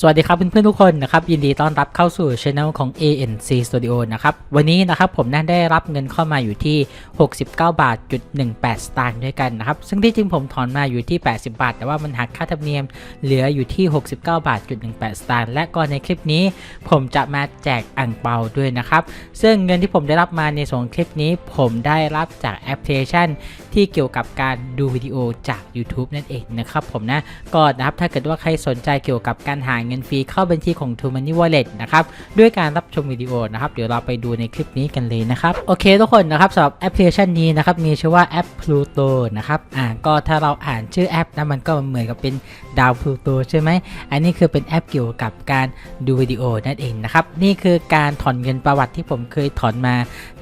สวัสดีครับเพื่อนๆทุกคนนะครับยินดีต้อนรับเข้าสู่ช anel ของ ANC Studio นะครับวันนี้นะครับผมนั้นได้รับเงินเข้ามาอยู่ที่ 69 บาทจุด18 สตางค์ด้วยกันนะครับซึ่งที่จริงผมถอนมาอยู่ที่ 80 บาท แต่ว่ามันหักค่าธรรมเนียมเหลืออยู่ที่ 69 บาทจุด18 สตางค์และก็ในคลิปนี้ผมจะมาแจกอ่างเปาด้วยนะครับซึ่งเงินที่ผมได้รับมาในส่วนของคลิปนี้ ผมได้รับจากแอปพลิเคชัน ที่เกี่ยวกับการดูวิดีโอจาก YouTube นั่นเองนะครับผมนะก็นะครับถ้าเกิดว่าใครสนใจเกี่ยวกับการหาเงินฟรีเข้าบัญชีของ t o Money Wallet นะครับด้วยการรับชมวิดีโอนะครับเดี๋ยวเราไปดูในคลิปนี้กันเลยนะครับโอเคทุกคนนะครับสำหรับแอปพลิเคชันนี้นะครับมีชื่อว่าแอป Pluto นะครับอ่าก็ถ้าเราอ่านชื่อแอปนะมันก็เหมือนกับเป็นดาว Pluto ใช่ไหมอันนี้คือเป็นแอปเกี่ยวกับการดูวิดีโอนั่นเองนะครับนี่คือการถอนเงินประวัติที่ผมเคยถอนมา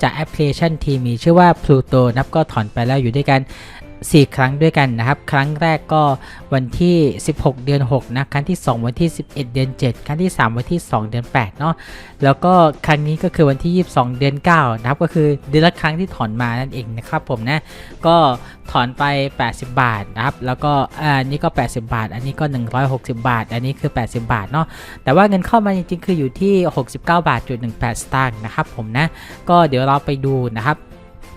จากแอปพลิเคชันที่มีชื่อว่า Pluto นับก็ถอนไปแล้วอยู่ด้วยกัน 4 ครั้งด้วยกันนะครับ ครั้งแรกก็วันที่ 16 เดือน 6 นะ ครั้งที่ 2 วันที่ 11 เดือน 7 ครั้งที่ 3 วันที่ 2 เดือน 8 เนาะ แล้วก็ครั้งนี้ก็คือวันที่ 22 เดือน 9 นะครับ ก็คือเดือนละครั้งที่ถอนมานั่นเองนะครับผมนะ ก็ถอนไป 80 บาทนะครับ แล้วก็อันนี้ก็ 80 บาท อันนี้ก็ 160 บาท อันนี้คือ 80 บาทเนาะ แต่ว่าเงินเข้ามาจริงๆ คืออยู่ที่ 69 บาทจุด18 สตางค์นะครับผมนะ ก็เดี๋ยวเราไปดูนะครับ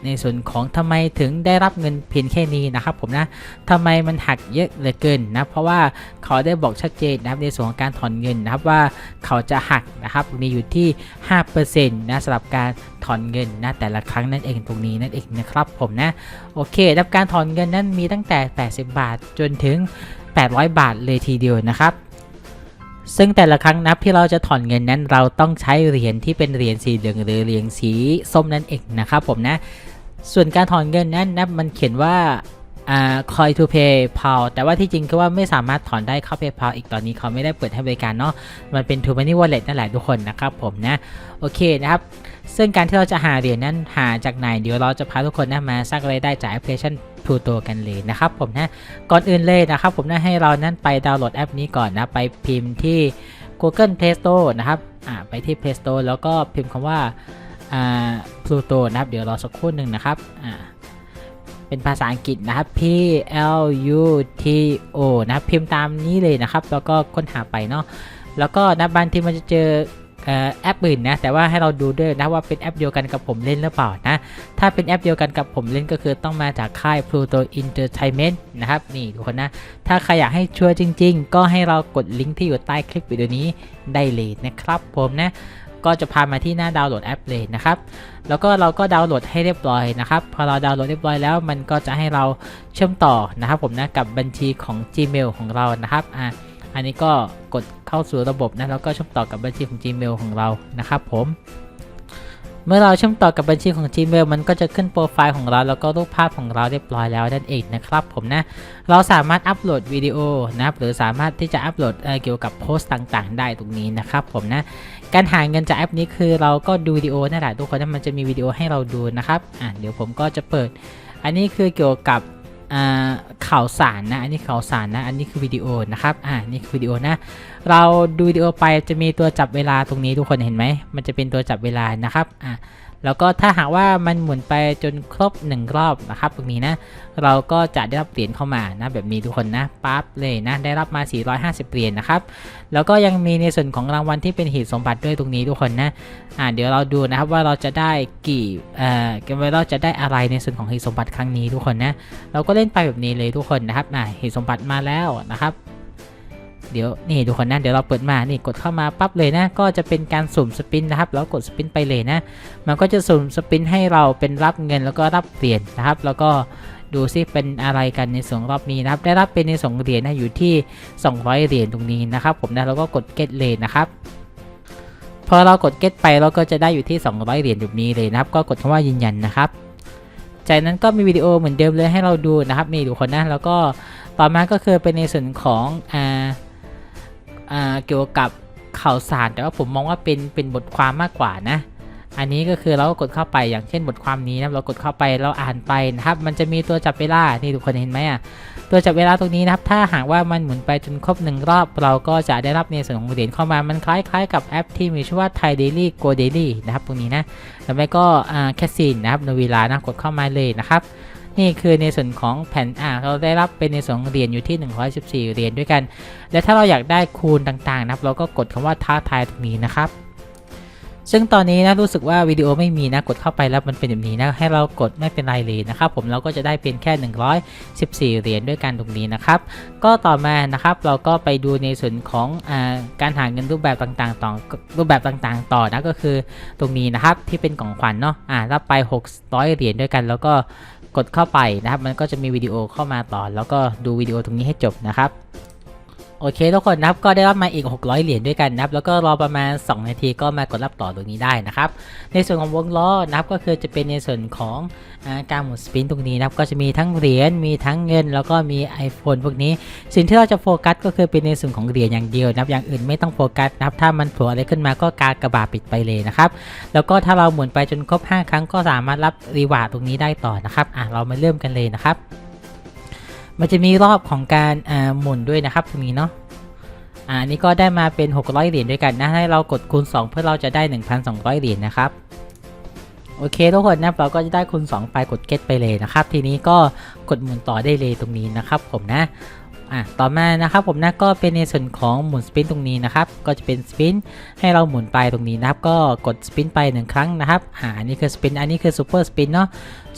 ในส่วนของทำไมถึงได้รับเงินเพียงแค่นี้นะครับผมนะทำไมมันหักเยอะเหลือเกินนะเพราะว่าเขาได้บอกชัดเจนนะครับในส่วนของการถอนเงินนะครับว่าเขาจะหักนะครับมีอยู่ที่ 5%นะสำหรับการถอนเงินนะแต่ละครั้งนั่นเองตรงนี้นั่นเองนะครับผมนะโอเครับการถอนเงินนั้นมีตั้งแต่ 80 บาทจนถึง 800 บาทเลยทีเดียวนะครับซึ่งแต่ละครั้งนับที่เราจะถอนเงินนั้น เราต้องใช้เหรียญที่เป็นเหรียญสีเหลืองหรือเหรียญสีส้มนั่นเองนะครับผมนะ ส่วนการถอนเงินนั้นนะมันเขียนว่าอ่า coin to pay pal แต่ว่าที่จริงคือว่าไม่สามารถถอนได้เข้า PayPal อีกตอนนี้เขาไม่ได้เปิดให้บริการเนาะมันเป็น to money wallet นั่นแหละทุกคนนะครับผมนะโอเคนะครับ ซึ่งการที่เราจะหาเหรียญนั้นหาจากไหนเดี๋ยวเราจะพาทุกคนนะมาสร้างรายได้จากแอปพลิเคชัน Pluto กันเลยนะครับผมนะก่อนอื่นเลยนะครับผมนะให้เรานั้นไปดาวน์โหลดแอปนี้ก่อนนะไปพิมพ์ที่ Google Play Store นะครับอ่าไปที่ Play Store แล้วก็พิมพ์คำว่าอ่า Pluto นะครับ เดี๋ยวรอสักครู่หนึ่งนะครับอ่าเป็นภาษาอังกฤษนะครับ P L U T O นะครับพิมพ์ตามนี้เลยนะครับ แล้วก็ค้นหาไปเนาะแล้วก็นะบางทีมันจะเจอเอ่อแอปอื่นนะแต่ว่าให้เราดูด้วยนะว่าเป็นแอปเดียวกันกับผมเล่นหรือเปล่านะถ้าเป็นแอปเดียวกันกับผมเล่นก็คือต้องมาจากค่าย Pluto Entertainment นะครับนี่ทุกคนนะ ถ้าใครอยากให้ชัวร์จริง ๆ ก็ให้เรากดลิงก์ที่อยู่ใต้คลิปวิดีโอนี้ได้เลยนะครับผมนะ ก็จะพามาที่หน้าดาวน์โหลดแอปเลยนะครับ แล้วก็เราก็ดาวน์โหลดให้เรียบร้อยนะครับ พอเราดาวน์โหลดเรียบร้อยแล้ว มันก็จะให้เราเชื่อมต่อนะครับ ผมนะกับบัญชีของ Gmail ของเรานะครับอ่าอันนี้ก็กดเข้าสู่ระบบนะแล้วก็เชื่อมต่อกับบัญชีของ Gmail ของเรานะครับผม เมื่อเราเชื่อมต่อกับบัญชีของ Gmail มันก็จะขึ้นโปรไฟล์ของเราแล้วก็รูปภาพของเราเรียบร้อยแล้วนั่นเองนะครับผมนะ เราสามารถอัปโหลดวิดีโอนะครับหรือสามารถที่จะอัปโหลดเเกี่ยวกับโพสต์ต่างๆ ได้ตรงนี้นะครับผมนะ การหาเงินจากแอปนี้คือเราก็ดูวิดีโอนั่นแหละทุกคนนะมันจะมีวิดีโอให้เราดูนะครับอะเดี๋ยวผมก็จะเปิด อันนี้คือเกี่ยวกับ ข่าวสารนะ อันนี้ข่าวสารนะ อันนี้คือวิดีโอนะครับ อ่า นี่คือวิดีโอนะ เราดูวิดีโอไปจะมีตัวจับเวลาตรงนี้ทุกคนเห็นไหม มันจะเป็นตัวจับเวลานะครับ อ่า แล้วก็ถ้าหากว่ามันหมุนไปจนครบหนึ่งรอบนะครับ ตรงนี้นะ เราก็จะได้รับเหรียญเข้ามานะแบบนี้ทุกคนนะปั๊บเลยนะ ได้รับมา 450 เหรียญนะครับ แล้วก็ยังมีในส่วนของรางวัลที่เป็นหีบสมบัติด้วยตรงนี้ทุกคนนะอ่าเดี๋ยวเราดูนะครับว่าเราจะได้กี่เอ่อเราจะได้อะไรในส่วนของหีบสมบัติครั้งนี้ทุกคนนะ เราก็เล่นไปแบบนี้เลยทุกคนนะครับอ่าหีบสมบัติมาแล้วนะครับ เดี๋ยวนี่ทุกคนนะเดี๋ยวเราเปิดมานี่กดเข้ามาปั๊บเลยนะ ก็จะเป็นการสุ่มสปินนะครับ แล้วกดสปินไปเลยนะ มันก็จะสุ่มสปินให้เราเป็นรับเงินแล้วก็รับเหรียญนะครับ แล้วก็ดูซิเป็นอะไรกันในส่วนรอบนี้นะครับ ได้รับเป็นในสองเหรียญนะอยู่ที่ 200 เหรียญตรงนี้นะครับ ผมนะเราก็กดเก็ตเลยนะครับพอเรากดเก็ตไปเราก็จะได้อยู่ที่ 200 เหรียญแบบนี้เลยนะครับ ก็กดคำว่ายืนยันนะครับ จากนั้นก็มีวิดีโอเหมือนเดิมเลยให้เราดูนะครับนี่ทุกคนนะแล้วก็ต่อมาก็คือเป็นในส่วนของอ่า เกี่ยวกับข่าวสาร แต่ว่าผมมองว่าเป็นเป็นบทความมากกว่านะ อันนี้ก็คือเราก็กดเข้าไปอย่างเช่นบทความนี้นะเรากดเข้าไปเราอ่านไปนะครับมันจะมีตัวจับเวลานี่ทุกคนเห็นไหมอะตัวจับเวลาตรงนี้นะครับ ถ้าหากว่ามันหมุนไปจนครบหนึ่งรอบ เราก็จะได้รับในส่วนของเหรียญเข้ามา มันคล้ายๆกับแอปที่มีชื่อว่า Thai Daily Go Daily นะครับตรงนี้นะ แล้วไม่ก็แคสซินนะครับในเวลานะกดเข้ามาเลยนะครับ นี่คือในส่วนของแผ่นอ่าเราได้รับเป็นในส่วนของเหรียญอยู่ที่ 114 เหรียญด้วยกัน และถ้าเราอยากได้คูณต่างๆนะครับ เราก็กดคำว่าท้าทายตรงนี้นะครับ ซึ่งตอนนี้นะรู้สึกว่าวิดีโอไม่มีนะกดเข้าไปแล้วมันเป็นแบบนี้นะให้เรากดไม่เป็นไรเลยนะครับ ผมเราก็จะได้เป็นแค่ 114 เหรียญด้วยกันตรงนี้นะครับ ก็ต่อมานะครับเราก็ไปดูในส่วนของอาการหาเงินรูปแบบต่างๆต่อรูปแบบต่างๆ ต่อนะก็คือตรงนี้นะครับที่เป็นของขวัญเนาะอ่ารับไป 600 เหรียญด้วยกันแล้วก็ กดเข้าไปนะครับ มันก็จะมีวิดีโอเข้ามาต่อ แล้วก็ดูวิดีโอตรงนี้ให้จบนะครับ โอเคทุกคนนะครับก็ได้รับมาอีก 600 เหรียญด้วยกันนะครับแล้วก็รอประมาณ 2 นาทีก็มากดรับต่อตรงนี้ได้นะครับในส่วนของวงล้อนะครับก็คือจะเป็นในส่วนของอการหมุนสปินตรงนี้นะครับก็จะมีทั้งเหรียญมีทั้งเงิน แล้วก็มี iPhone พวกนี้ สิ่งที่เราจะโฟกัสก็คือเป็นในส่วนของเหรียญอย่างเดียวนะครับอย่างอื่นไม่ต้องโฟกัสนะครับถ้ามันโผล่อะไรขึ้นมาก็กากระบาปิดไปเลยนะครับแล้วก็ถ้าเราหมุนไปจนครบ 5 ครั้งก็สามารถรับรีวาร์ดตรงนี้ได้ต่อนะครับอะเรามาเริ่มกันเลยนะครับ มันจะมีรอบของการหมุนด้วยนะครับตรงนี้เนาะอ่าอันนี้ก็ได้มาเป็น 600 เหรียญด้วยกันนะ ให้เรากดคูณ 2 เพื่อเราจะได้ 1,200 เหรียญนะครับ โอเคทุกคนนะเราก็จะได้คูณ 2 ไปกดเก็ตไปเลยนะครับ ทีนี้ก็กดหมุนต่อได้เลยตรงนี้นะครับผมนะ อะต่อมานะครับผมนะก็เป็นในส่วนของหมุนสปินตรงนี้นะครับก็จะเป็นสปินให้เราหมุนไปตรงนี้นะครับก็กดสปินไปหนึ่งครั้งนะครับอ่าอันนี้คือสปินอันนี้คือซูเปอร์สปินเนาะ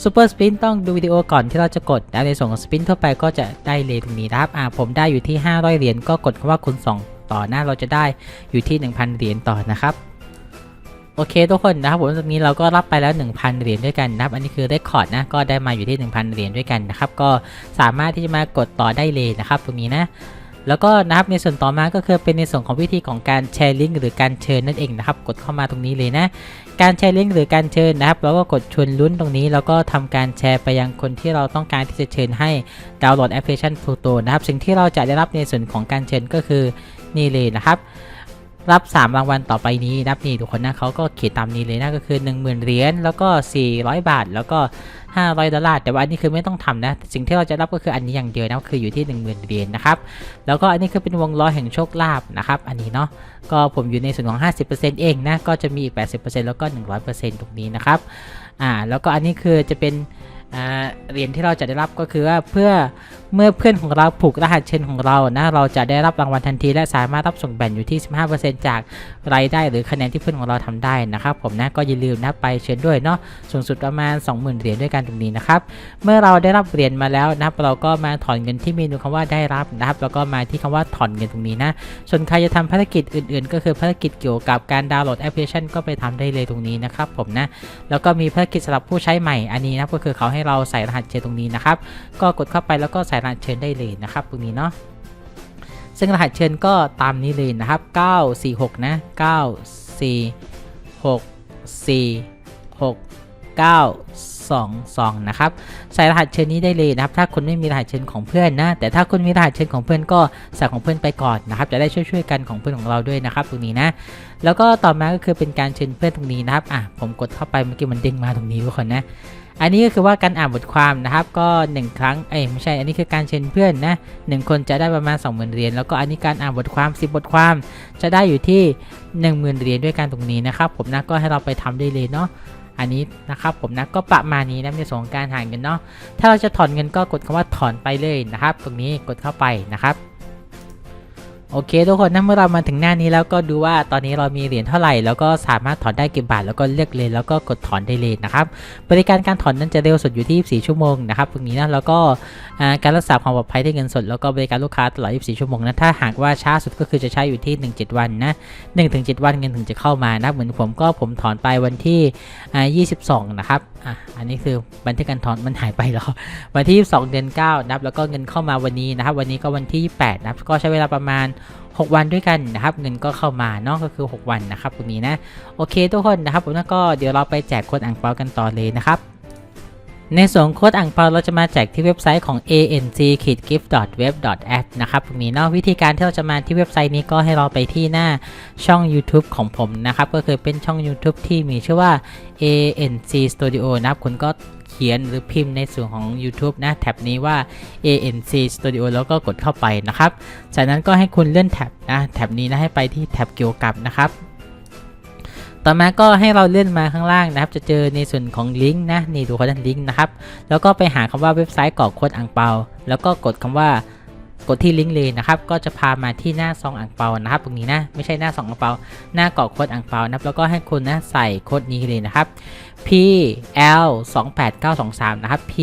ซูเปอร์สปินต้องดูวิดีโอก่อนที่เราจะกดนะในส่วนของสปินทั่วไปก็จะได้เลยตรงนี้นะครับอ่าผมได้อยู่ที่ 500 เหรียญก็กดคำว่าคูณ2 ต่อหน้าเราจะได้อยู่ที่ 1,000 เหรียญต่อนะครับ โอเคทุกคนนะครับผมตรงนี้เราก็รับไปแล้ว 1,000 เหรียญด้วยกันนะครับ อันนี้คือเรคคอร์ดนะ ก็ได้มาอยู่ที่ 1,000 เหรียญด้วยกันนะครับ ก็สามารถที่จะมากดต่อได้เลยนะครับ ตรงนี้นะแล้วก็นะครับในส่วนต่อมาก็คือเป็นในส่วนของวิธีของการแชร์ลิงก์หรือการเชิญนั่นเองนะครับ กดเข้ามาตรงนี้เลยนะ การแชร์ลิงก์หรือการเชิญนะครับเราก็กดชวนลุ้นตรงนี้ แล้วก็ทำการแชร์ไปยังคนที่เราต้องการที่จะเชิญให้ดาวน์โหลดแอปพลิเคชัน Pluto นะครับ สิ่งที่เราจะได้รับในส่วนของการเชิญก็คือนี่เลยนะครับ รับ 3 รางวัลต่อไปนี้นับนี่ทุกคนนะเขาก็เขียนตามนี้เลยนะก็คือ 10,000 เหรียญแล้วก็ 400 บาทแล้วก็ 500 ดอลลาร์แต่ว่าอันนี้คือไม่ต้องทำนะ สิ่งที่เราจะรับก็คืออันนี้อย่างเดียวนะคืออยู่ที่ 10,000 เหรียญนะครับแล้วก็อันนี้คือเป็นวงล้อแห่งโชคลาภนะครับอันนี้เนาะก็ผมอยู่ในส่วนของ 50%เองนะก็จะมีอีก80%แล้วก็ 100%ตรงนี้นะครับอ่าแล้วก็อันนี้คือจะเป็น เหรียญที่เราจะได้รับก็คือว่าเพื่อเมื่อเพื่อนของเราผูกรหัสเชนของเรานะเราจะได้รับรางวัลทันทีและสามารถรับส่งแบ่งอยู่ที่ 15%จากรายได้หรือคะแนนที่เพื่อนของเราทำได้นะครับ ผมนะก็อย่าลืมนะไปเชิญด้วยเนาะสูงสุดประมาณ 20,000เหรียญด้วยกันตรงนี้นะครับเมื่อเราได้รับเหรียญมาแล้วนะเราก็มาถอนเงินที่เมนูคำว่าได้รับนะครับ แล้วก็มาที่คำว่าถอนเงินตรงนี้นะส่วนใครจะทำภารกิจอื่น ๆ ก็คือภารกิจเกี่ยวกับการดาวน์โหลดแอปพลิเคชันก็ไปทำได้เลยตรงนี้นะครับผมนะแล้วก็มีภารกิจสำหรับผู้ใช้ใหม่อันนี้นะก็คือเขาใให้เราใส่รหัสเชิญตรงนี้นะครับ ก็กดเข้าไปแล้วก็ใส่รหัสเชิญได้เลยนะครับ ตรงนี้เนาะซึ่งรหัสเชิญก็ตามนี้เลยนะครับ 946 นะ 946446922 นะครับ ใส่รหัสเชิญนี้ได้เลยนะครับ ถ้าคุณไม่มีรหัสเชิญของเพื่อนนะ แต่ถ้าคุณมีรหัสเชิญของเพื่อนก็ใส่ของเพื่อนไปก่อนนะครับ จะได้ช่วยๆกันของเพื่อนของเราด้วยนะครับ ตรงนี้นะ แล้วก็ต่อมาก็คือเป็นการเชิญเพื่อนตรงนี้นะครับ อะ ผมกดเข้าไปเมื่อกี้มันเด้งมาตรงนี้ทุกคนนะ อันนี้ก็คือว่าการอ่านบทความนะครับก็ 1 ครั้งเอ้ยไม่ใช่ อันนี้คือการเชิญเพื่อนนะหนึ่งคนจะได้ประมาณ 20,000เหรียญแล้วก็อันนี้การอ่านบทความ 10 บทความ จะได้อยู่ที่ 10,000เหรียญด้วยกันตรงนี้นะครับผมนะก็ให้เราไปทำได้เลยเนาะอันนี้นะครับผมนะก็ประมาณนี้นะในส่วนของการหาเงินเนาะถ้าเราจะถอนเงินก็กดคำว่าถอนไปเลยนะครับ ตรงนี้กดเข้าไปนะครับ โอเค ทุกคนนะเมื่อเรามาถึงหน้านี้แล้วก็ดูว่าตอนนี้เรามีเหรียญเท่าไหร่ แล้วก็สามารถถอนได้กี่บาทแล้วก็เลือกเลยแล้วก็กดถอนได้เลยนะครับบริการการถอนนั้นจะเร็วสุดอยู่ที่ 24 ชั่วโมงนะครับตรงนี้นะแล้วก็การรักษาความปลอดภัยด้วยเงินสดแล้วก็บริการลูกค้าตลอด 24 ชั่วโมงนะถ้าหากว่าช้าสุดก็คือจะใช้อยู่ที่ 17 วันนะ1-7 วันเงินถึงจะเข้ามานะเหมือนผมก็ผมถอนไปวันที่ 22 นะครับอะอันนี้คือบันทึกการถอนมันหายไปแล้ววันที่ 22 เดือน 9 นะครับแล้วก็เงินเข้ามาวันนี้นะครับวันนี้ก็วันที่28นะครับก็ใช้เวลาประมาณ6 วันด้วยกันนะครับ เงินก็เข้ามาเนาะก็คือ 6 วันนะครับตรงนี้นะ โอเคทุกคนนะครับผมแล้วก็เดี๋ยวเราไปแจกคนอ่างเปากันต่อเลยนะครับ ในส่วนโค้ดอ่างเปาเราจะมาแจกที่เว็บไซต์ของ anc-gift.web.app นะครับตรงนี้นาะวิธีการที่เราจะมาที่เว็บไซต์นี้ก็ให้เราไปที่หน้าช่อง YouTube ของผมนะครับ ก็คือเป็นช่อง YouTube ที่มีชื่อว่า ANC Studio นะครับคุณก็เขียนหรือพิมพ์ในส่วนของ YouTube นะแท็บนี้ว่า ANC Studio แล้วก็กดเข้าไปนะครับ จากนั้นก็ให้คุณเลื่อนแท็บนะแท็บนี้นะให้ไปที่แท็บเกี่ยวกับนะครับ ต่อมาก็ให้เราเลื่อนมาข้างล่างนะครับ จะเจอในส่วนของลิงก์นะนี่ดูเขาด้านลิงก์นะครับ แล้วก็ไปหาคำว่าเว็บไซต์กรอกโค้ดอ่างเปา แล้วก็กดคำว่ากดที่ลิงก์เลยนะครับ ก็จะพามาที่หน้าซองอ่างเปานะครับ ตรงนี้นะ ไม่ใช่หน้าซองอ่างเปา หน้ากรอกโค้ดอ่างเปานะครับ แล้วก็ให้คุณนะใส่โค้ดนี้เลยนะครับ P L 2 8 9 2 3 นะครับ P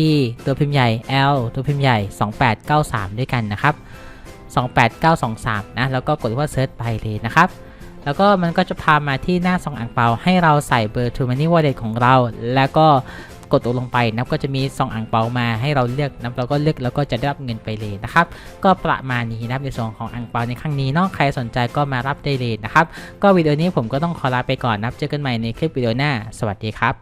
ตัวพิมพ์ใหญ่ L ตัวพิมพ์ใหญ่ 2893ด้วยกันนะครับ 28923 นะ แล้วก็กดว่าเซิร์ชไปเลยนะครับ แล้วก็มันก็จะพามาที่หน้าซองอ่างเปาให้เราใส่เบอร์ True Money Wallet ของเรา แล้วก็กดตกลงไปนับก็จะมีซองอ่างเปามาให้เราเลือกนับเราก็เลือกแล้วก็จะได้รับเงินไปเลยนะครับ ก็ประมาณนี้นะครับในส่วนของอ่างเปาในครั้งนี้เนอกใครสนใจก็มารับได้เลยนะครับ ก็วิดีโอนี้ผมก็ต้องขอลาไปก่อนนับเจอกันใหม่ในคลิปวิดีโอหน้า สวัสดีครับ